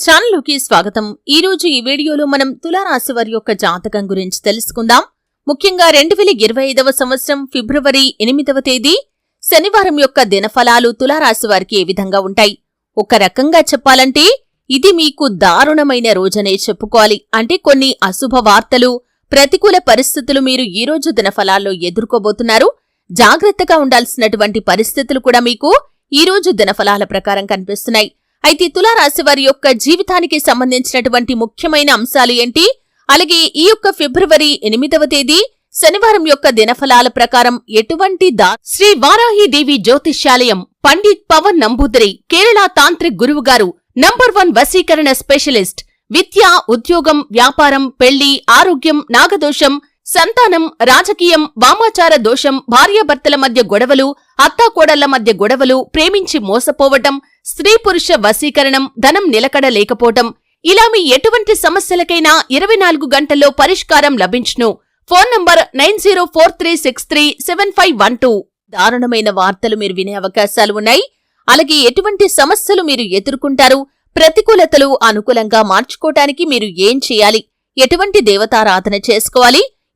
ఛానల్లోకి స్వాగతం. ఈ రోజు ఈ వీడియోలో మనం తులారాశి వారి యొక్క జాతకం గురించి తెలుసుకుందాం. ముఖ్యంగా రెండు వేల ఇరవై ఐదవ సంవత్సరం ఫిబ్రవరి ఎనిమిదవ తేదీ శనివారం యొక్క దినఫలాలు తులారాశి వారికి ఏ విధంగా ఉంటాయి? ఒక రకంగా చెప్పాలంటే ఇది మీకు దారుణమైన రోజనే చెప్పుకోవాలి. అంటే కొన్ని అశుభ వార్తలు ప్రతికూల పరిస్థితులు మీరు ఈ రోజు దినఫలాల్లో ఎదుర్కోబోతున్నారు. జాగ్రత్తగా ఉండాల్సినటువంటి పరిస్థితులు కూడా మీకు ఈ రోజు దినఫలాల ప్రకారం కనిపిస్తున్నాయి. అయితే తులారాశి వారి యొక్క జీవితానికి సంబంధించినటువంటి ముఖ్యమైన అంశాలు ఏంటి? అలాగే ఈ యొక్క ఫిబ్రవరి ఎనిమిదవ తేదీ శనివారం యొక్క దినఫలాల ప్రకారం ఎటువంటి దా శ్రీ వారాహిదేవి జ్యోతిష్యాలయం పండిత్ పవన్ నంబూదరి కేరళ తాంత్రిక్ గురువు గారు నంబర్ వన్ వశీకరణ స్పెషలిస్ట్ విద్య ఉద్యోగం వ్యాపారం పెళ్ళి ఆరోగ్యం నాగదోషం సంతానం రాజకీయం వామాచార దోషం భార్యాభర్తల మధ్య గొడవలు అత్తాకోడళ్ళ మధ్య గొడవలు ప్రేమించి మోసపోవటం స్త్రీ పురుష వశీకరణం ధనం నిలకడ లేకపోవటం ఇలా మీ ఎటువంటి సమస్యలకైనా ఇరవై నాలుగు గంటల్లో పరిష్కారం లభించును. Phone number nine zero four three six three seven five one two. దారుణమైన వార్తలు మీరు వినే అవకాశాలు ఉన్నాయి. అలాగే ఎటువంటి సమస్యలు మీరు ఎదుర్కొంటారు ప్రతికూలతలు అనుకూలంగా మార్చుకోవటానికి మీరు ఏం చేయాలి? ఎటువంటి దేవతారాధన చేసుకోవాలి?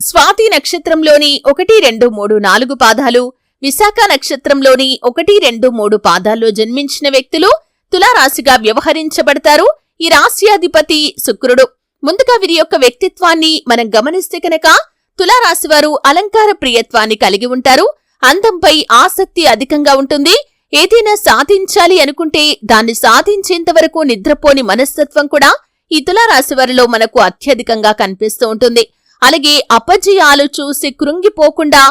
స్వాతి నక్షత్రంలోని ఒకటి రెండు మూడు నాలుగు పాదాలు విశాఖ నక్షత్రంలోని ఒకటి రెండు మూడు పాదాల్లో జన్మించిన వ్యక్తులు తులారాశిగా వ్యవహరించబడతారు. ఈ రాశ్యాధిపతి శుక్రుడు. ముందుగా వీరి యొక్క వ్యక్తిత్వాన్ని మనం గమనిస్తే కనుక తులారాశివారు అలంకార ప్రియత్వాన్ని కలిగి ఉంటారు. అందంపై ఆసక్తి అధికంగా ఉంటుంది. ఏదైనా సాధించాలి అనుకుంటే దాన్ని సాధించేంతవరకు నిద్రపోని మనస్తత్వం కూడా ఈ తులారాశి వారిలో మనకు అత్యధికంగా కనిపిస్తూ ఉంటుంది. అలాగే అపజయాలు చూసి కృంగిపోకుండా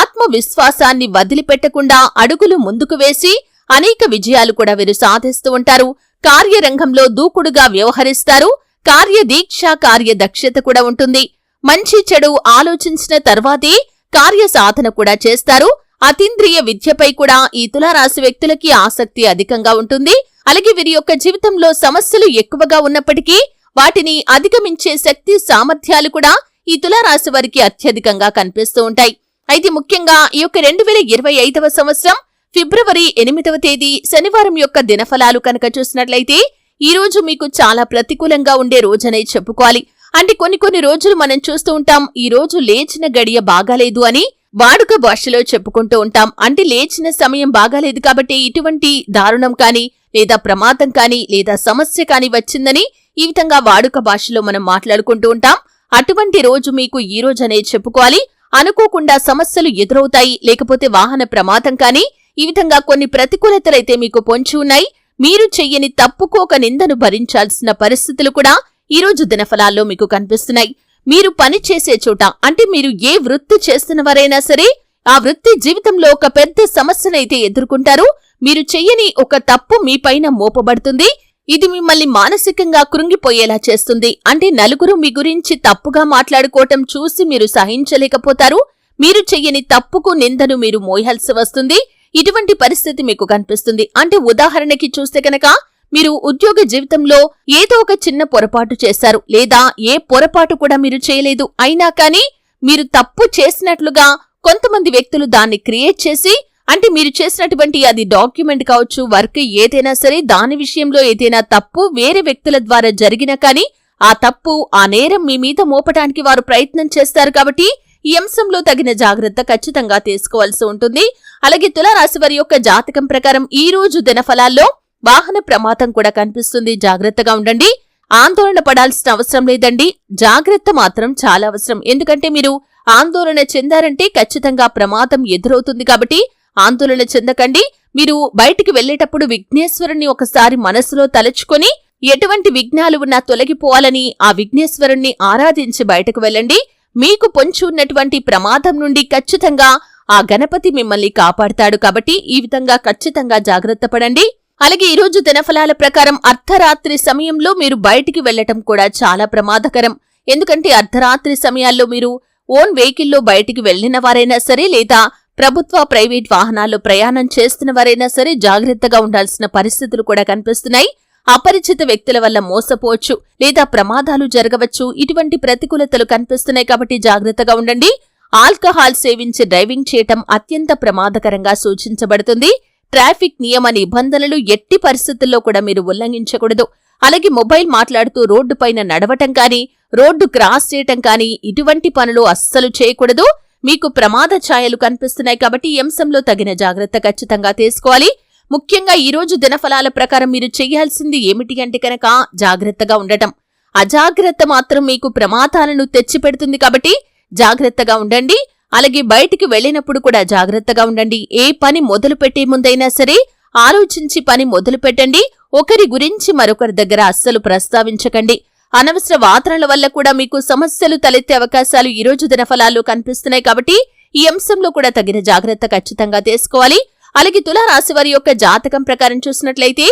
ఆత్మవిశ్వాసాన్ని వదిలిపెట్టకుండా అడుగులు ముందుకు వేసి అనేక విజయాలు కూడా వీరు సాధిస్తూ ఉంటారు. కార్యరంగంలో దూకుడుగా వ్యవహరిస్తారు. కార్యదీక్ష కార్యదక్షత కూడా ఉంటుంది. మంచి చెడు ఆలోచించిన తర్వాతే కార్యసాధన కూడా చేస్తారు. అతీంద్రియ విద్యపై కూడా ఈ తులారాశి వ్యక్తులకి ఆసక్తి అధికంగా ఉంటుంది. అలాగే వీరి యొక్క జీవితంలో సమస్యలు ఎక్కువగా ఉన్నప్పటికీ వాటిని అధిగమించే శక్తి సామర్థ్యాలు కూడా ఈ తులారాశి వారికి అత్యధికంగా కనిపిస్తూ ఉంటాయి. అయితే ముఖ్యంగా ఈ యొక్క రెండు వేల ఇరవై ఐదవ సంవత్సరం ఫిబ్రవరి ఎనిమిదవ తేదీ శనివారం యొక్క దినఫలాలు కనుక చూసినట్లయితే ఈ రోజు మీకు చాలా ప్రతికూలంగా ఉండే రోజనే చెప్పుకోవాలి. అంటే కొన్ని కొన్ని రోజులు మనం చూస్తూ ఉంటాం ఈ రోజు లేచిన గడియ బాగాలేదు అని వాడుక భాషలో చెప్పుకుంటూ ఉంటాం. అంటే లేచిన సమయం బాగాలేదు కాబట్టి ఇటువంటి దారుణం కాని లేదా ప్రమాదం కాని లేదా సమస్య కాని వచ్చిందని ఈ విధంగా వాడుక భాషలో మనం మాట్లాడుకుంటూ ఉంటాం. అటువంటి రోజు మీకు ఈ రోజనే చెప్పుకోవాలి. అనుకోకుండా సమస్యలు ఎదురవుతాయి. లేకపోతే వాహన ప్రమాదం కానీ ఈ విధంగా కొన్ని ప్రతికూలతలైతే మీకు పొంచి ఉన్నాయి. మీరు చెయ్యని తప్పుకు ఒక నిందను భరించాల్సిన పరిస్థితులు కూడా ఈ రోజు దినఫలాల్లో మీకు కనిపిస్తున్నాయి. మీరు పని చేసే చోట అంటే మీరు ఏ వృత్తి చేస్తున్నవారైనా సరే ఆ వృత్తి జీవితంలో ఒక పెద్ద సమస్యనైతే ఎదుర్కొంటారు. మీరు చెయ్యని ఒక తప్పు మీపైన మోపబడుతుంది. ఇది మిమ్మల్ని మానసికంగా కృంగిపోయేలా చేస్తుంది. అంటే నలుగురు మీ గురించి తప్పుగా మాట్లాడుకోవటం చూసి మీరు సహించలేకపోతారు. మీరు చెయ్యని తప్పుకు నిందను మీరు మోయాల్సి వస్తుంది. ఇటువంటి పరిస్థితి మీకు కనిపిస్తుంది. అంటే ఉదాహరణకి చూస్తే కనుక మీరు ఉద్యోగ జీవితంలో ఏదో ఒక చిన్న పొరపాటు చేశారు. లేదా ఏ పొరపాటు కూడా మీరు చేయలేదు. అయినా కానీ మీరు తప్పు చేసినట్లుగా కొంతమంది వ్యక్తులు దాన్ని క్రియేట్ చేసి అంటే మీరు చేసినటువంటి అది డాక్యుమెంట్ కావచ్చు వర్క్ ఏదైనా సరే దాని విషయంలో ఏదైనా తప్పు వేరే వ్యక్తుల ద్వారా జరిగినా కానీ ఆ తప్పు ఆ నేరం మీ మీద మోపటానికి వారు ప్రయత్నం చేస్తారు కాబట్టి ఈ అంశంలో తగిన జాగ్రత్త ఖచ్చితంగా తీసుకోవాల్సి ఉంటుంది. అలాగే తులారాశి వారి యొక్క జాతకం ప్రకారం ఈ రోజు దినఫలాల్లో వాహన ప్రమాదం కూడా కనిపిస్తుంది. జాగ్రత్తగా ఉండండి. ఆందోళన పడాల్సిన అవసరం లేదండి. జాగ్రత్త మాత్రం చాలా అవసరం. ఎందుకంటే మీరు ఆందోళన చెందారంటే ఖచ్చితంగా ప్రమాదం ఎదురవుతుంది కాబట్టి ఆందోళన చెందకండి. మీరు బయటికి వెళ్ళేటప్పుడు విఘ్నేశ్వరుణ్ణి ఒకసారి మనసులో తలుచుకొని ఎటువంటి విఘ్నాలు ఉన్నా తొలగిపోవాలని ఆ విఘ్నేశ్వరుణ్ణి ఆరాధించి బయటకు వెళ్ళండి. మీకు పొంచి ఉన్నటువంటి ప్రమాదం నుండి ఖచ్చితంగా ఆ గణపతి మిమ్మల్ని కాపాడతాడు కాబట్టి ఈ విధంగా ఖచ్చితంగా జాగ్రత్త పడండి. అలాగే ఈరోజు దినఫలాల ప్రకారం అర్ధరాత్రి సమయంలో మీరు బయటికి వెళ్ళటం కూడా చాలా ప్రమాదకరం. ఎందుకంటే అర్ధరాత్రి సమయాల్లో మీరు ఓన్ వెహికల్లో బయటికి వెళ్ళిన వారైనా సరే లేదా ప్రభుత్వ ప్రైవేట్ వాహనాల్లో ప్రయాణం చేస్తున్న వారైనా సరే జాగ్రత్తగా ఉండాల్సిన పరిస్థితులు కూడా కనిపిస్తున్నాయి. అపరిచిత వ్యక్తుల వల్ల మోసపోవచ్చు లేదా ప్రమాదాలు జరగవచ్చు. ఇటువంటి ప్రతికూలతలు కనిపిస్తున్నాయి కాబట్టి జాగ్రత్తగా ఉండండి. ఆల్కహాల్ సేవించి డ్రైవింగ్ చేయటం అత్యంత ప్రమాదకరంగా సూచించబడుతుంది. ట్రాఫిక్ నియమ నిబంధనలు ఎట్టి పరిస్థితుల్లో కూడా మీరు ఉల్లంఘించకూడదు. అలాగే మొబైల్ మాట్లాడుతూ రోడ్డు పైన నడవటం కానీ రోడ్డు క్రాస్ చేయటం కానీ ఇటువంటి పనులు అస్సలు చేయకూడదు. మీకు ప్రమాద ఛాయలు కనిపిస్తున్నాయి కాబట్టి ఈ అంశంలో తగిన జాగ్రత్త ఖచ్చితంగా తీసుకోవాలి. ముఖ్యంగా ఈరోజు దినఫలాల ప్రకారం మీరు చేయాల్సింది ఏమిటి అంటే కనుక జాగ్రత్తగా ఉండటం. అజాగ్రత్త మాత్రం మీకు ప్రమాదాలను తెచ్చిపెడుతుంది కాబట్టి జాగ్రత్తగా ఉండండి. అలాగే బయటికి వెళ్ళినప్పుడు కూడా జాగ్రత్తగా ఉండండి. ఏ పని మొదలు పెట్టే ముందైనా సరే ఆలోచించి పని మొదలు పెట్టండి. ఒకరి గురించి మరొకరి దగ్గర అస్సలు ప్రస్తావించకండి. అనవసర వాదనల వల్ల కూడా మీకు సమస్యలు తలెత్తే అవకాశాలు ఈ రోజు దినఫలాల్లో కనిపిస్తున్నాయి కాబట్టి ఈ అంశంలో కూడా తగిన జాగ్రత్త ఖచ్చితంగా తీసుకోవాలి. అలాగే తులారాశి వారి యొక్క జాతకం ప్రకారం చూసినట్లయితే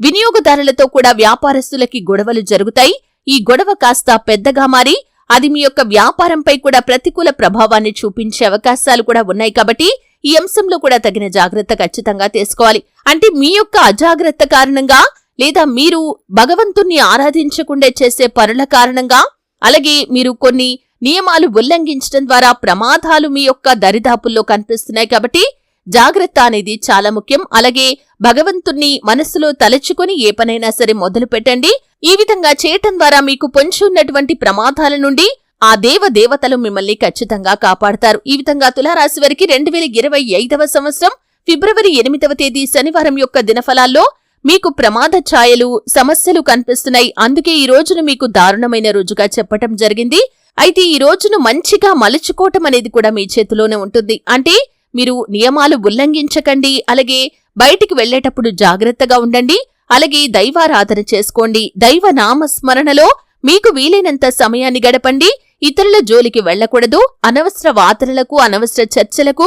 వినియోగదారులతో కూడా వ్యాపారస్తులకి గొడవలు జరుగుతాయి. ఈ గొడవ కాస్త పెద్దగా మారి అది మీ యొక్క వ్యాపారంపై కూడా ప్రతికూల ప్రభావాన్ని చూపించే అవకాశాలు కూడా ఉన్నాయి కాబట్టి ఈ అంశంలో కూడా తగిన జాగ్రత్త ఖచ్చితంగా తీసుకోవాలి. అంటే మీ యొక్క అజాగ్రత్త కారణంగా లేదా మీరు భగవంతుణ్ణి ఆరాధించకుండా చేసే పనుల కారణంగా? అలాగే మీరు కొన్ని నియమాలు ఉల్లంఘించడం ద్వారా ప్రమాదాలు మీ యొక్క దరిదాపుల్లో కనిపిస్తున్నాయి కాబట్టి జాగ్రత్త అనేది చాలా ముఖ్యం. అలాగే భగవంతుణ్ణి మనస్సులో తలచుకొని ఏ పనైనా సరే మొదలు పెట్టండి. ఈ విధంగా చేయటం ద్వారా మీకు పొంచి ఉన్నటువంటి ప్రమాదాల నుండి ఆ దేవ దేవతలు మిమ్మల్ని ఖచ్చితంగా కాపాడతారు. ఈ విధంగా తులారాశి వారికి రెండు వేల ఇరవై ఐదవ సంవత్సరం ఫిబ్రవరి ఎనిమిదవ తేదీ శనివారం యొక్క దినఫలాల్లో మీకు ప్రమాద ఛాయలు సమస్యలు కనిపిస్తున్నాయి. అందుకే ఈ రోజును మీకు దారుణమైన రోజుగా చెప్పటం జరిగింది. అయితే ఈ రోజును మంచిగా మలుచుకోవటం అనేది కూడా మీ చేతిలోనే ఉంటుంది. అంటే మీరు నియమాలు ఉల్లంఘించకండి. అలాగే బయటికి వెళ్ళేటప్పుడు జాగ్రత్తగా ఉండండి. అలాగే దైవారాధన చేసుకోండి. దైవ నామస్మరణలో మీకు వీలైనంత సమయాన్ని గడపండి. ఇతరుల జోలికి వెళ్ళకూడదు అనవసర వాదనలకు అనవసర చర్చలకు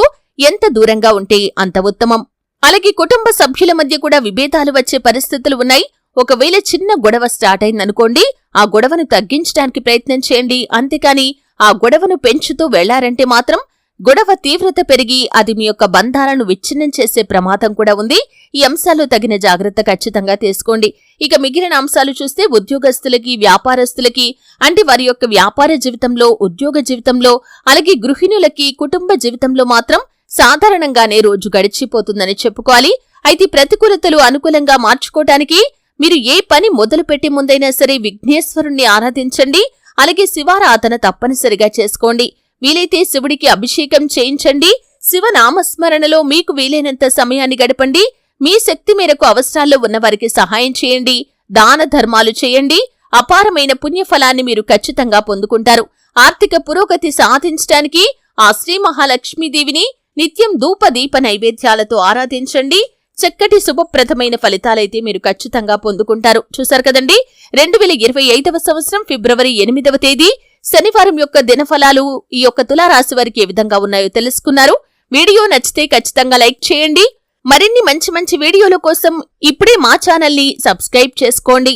ఎంత దూరంగా ఉంటే అంత ఉత్తమం. అలాగే కుటుంబ సభ్యుల మధ్య కూడా విభేదాలు వచ్చే పరిస్థితులు ఉన్నాయి. ఒకవేళ చిన్న గొడవ స్టార్ట్ అయిందనుకోండి ఆ గొడవను తగ్గించడానికి ప్రయత్నం చేయండి. అంతేకాని ఆ గొడవను పెంచుతూ వెళ్ళారంటే మాత్రం గొడవ తీవ్రత పెరిగి అది మీ యొక్క బంధాలను విచ్ఛిన్నం చేసే ప్రమాదం కూడా ఉంది. ఈ అంశాలు తగిన జాగ్రత్త ఖచ్చితంగా తీసుకోండి. ఇక మిగిలిన అంశాలు చూస్తే ఉద్యోగస్తులకి వ్యాపారస్తులకి అంటే వారి యొక్క వ్యాపార జీవితంలో ఉద్యోగ జీవితంలో అలాగే గృహిణులకి కుటుంబ జీవితంలో మాత్రం సాధారణంగానే రోజు గడిచిపోతుందని చెప్పుకోవాలి. అయితే ప్రతికూలతలు అనుకూలంగా మార్చుకోవటానికి మీరు ఏ పని మొదలుపెట్టి ముందైనా సరే విఘ్నేశ్వరుణ్ణి ఆరాధించండి. అలాగే శివారాధన తప్పనిసరిగా చేసుకోండి. వీలైతే శివుడికి అభిషేకం చేయించండి. శివనామస్మరణలో మీకు వీలైనంత సమయాన్ని గడపండి. మీ శక్తి మేరకు అవసరాల్లో ఉన్నవారికి సహాయం చేయండి. దాన ధర్మాలు చేయండి. అపారమైన పుణ్యఫలాన్ని మీరు ఖచ్చితంగా పొందుకుంటారు. ఆర్థిక పురోగతి సాధించడానికి ఆ శ్రీ మహాలక్ష్మీదేవిని నిత్యం ధూప దీప నైవేద్యాలతో ఆరాధించండి. చక్కటి శుభప్రదమైన ఫలితాలైతే మీరు ఖచ్చితంగా పొందుకుంటారు. చూశారు కదండి? రెండు వేల ఇరవై ఐదవ సంవత్సరం ఫిబ్రవరి ఎనిమిదవ తేదీ. శనివారం యొక్క దినఫలాలు ఈ యొక్క తులారాశి వారికి ఏ విధంగా ఉన్నాయో తెలుసుకున్నారు. వీడియో నచ్చితే ఖచ్చితంగా లైక్ చేయండి. మరిన్ని మంచి మంచి వీడియోల కోసం ఇప్పుడే మా ఛానల్ని సబ్స్క్రైబ్ చేసుకోండి.